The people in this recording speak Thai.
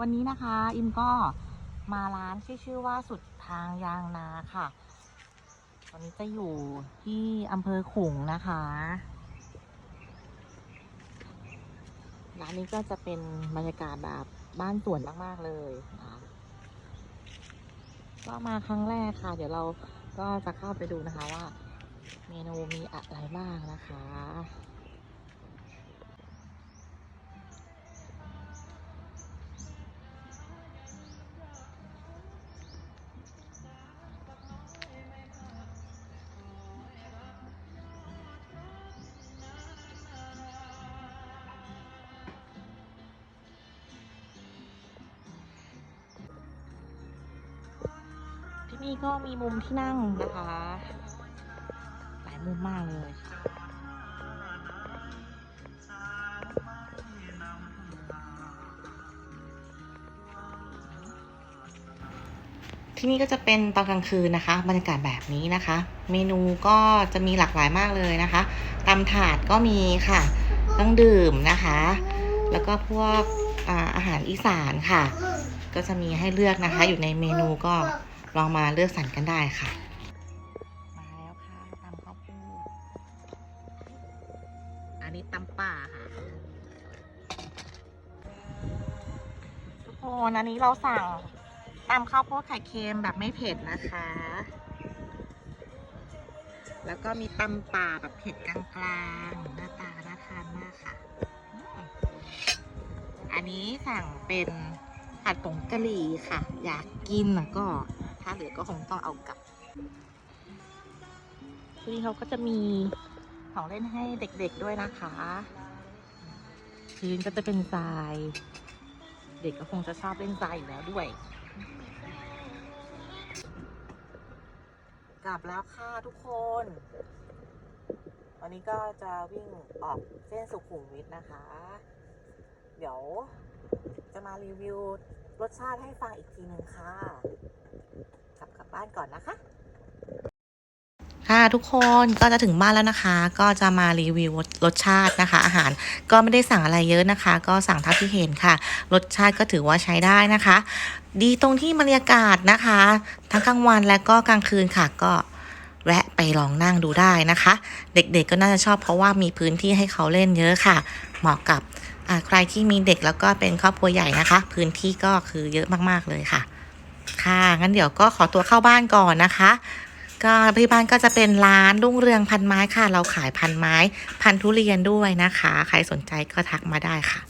วันนี้นะคะ อิมก็มาร้านที่ชื่อว่าสุดทางยางนาค่ะ ตอนนี้จะอยู่ที่อำเภอขุงนะคะ ร้านนี้ก็จะเป็นบรรยากาศแบบบ้านสวนมาก ๆ เลยนะก็มาครั้งแรกค่ะ เดี๋ยวเราก็จะเข้าไปดูนะคะว่า เมนูมีอะไรบ้างนะคะ นี่ก็มีมุมที่นั่งนะคะ หลายมุมมากเลยที่นี่ก็จะเป็นตอนกลางคืนนะคะบรรยากาศแบบนี้นะคะ เมนูก็จะมีหลากหลายมากเลยนะคะตำถาดก็มีค่ะเครื่องดื่มนะคะ แล้วก็พวกอาอาหารอีสานค่ะ ก็จะมีให้เลือกนะคะ อยู่ในเมนูก็ ลองมาเลือกสรรกันได้ค่ะ มาแล้วค่ะตำข้าวโพดอันนี้ตำป่าค่ะ ทุกคนอันนี้เราสั่งตำข้าวโพดไข่เค็มแบบไม่เผ็ดนะคะ แล้วก็มีตำป่าแบบเผ็ดกลางๆหน้าตาน่าทานมากค่ะ อันนี้สั่งเป็นผัดผงกะหรี่ค่ะ อยากกินแล้วก็ ถ้าเหลือก็คงต้องเอากลับที่นี่เขาก็จะมีของเล่นให้เด็กๆด้วยนะคะ พื้นก็จะเป็นทราย เด็กก็คงจะชอบเล่นทรายอยู่แล้วด้วย กลับแล้วค่ะทุกคนวันนี้ก็จะวิ่งออกเส้นสุขุมวิทนะคะ เดี๋ยวจะมารีวิว รสชาติให้ฟังอีกทีหนึ่งค่ะกลับกลับบ้านก่อนนะคะ ค่ะทุกคนก็จะถึงบ้านแล้วนะคะ ก็จะมารีวิวรสชาตินะคะ อาหารก็ไม่ได้สั่งอะไรเยอะนะคะ ก็สั่งเท่าที่เห็นค่ะ รสชาติก็ถือว่าใช้ได้นะคะ ดีตรงที่บรรยากาศนะคะ ทั้งกลางวันและก็กลางคืนค่ะก็ แวะไปลองนั่งดูได้นะคะ เด็กๆก็น่าจะชอบเพราะว่ามีพื้นที่ให้เขาเล่นเยอะค่ะ เหมาะกับใครที่มีเด็กแล้วก็เป็นครอบครัวใหญ่นะคะ พื้นที่ก็คือเยอะมากๆเลยค่ะ ค่ะงั้นเดี๋ยวก็ขอตัวเข้าบ้านก่อนนะคะ ก็ที่บ้านก็จะเป็นร้านรุ่งเรืองพันไม้ค่ะ เราขายพันไม้ พันทุเรียนด้วยนะคะ ใครสนใจก็ทักมาได้ค่ะ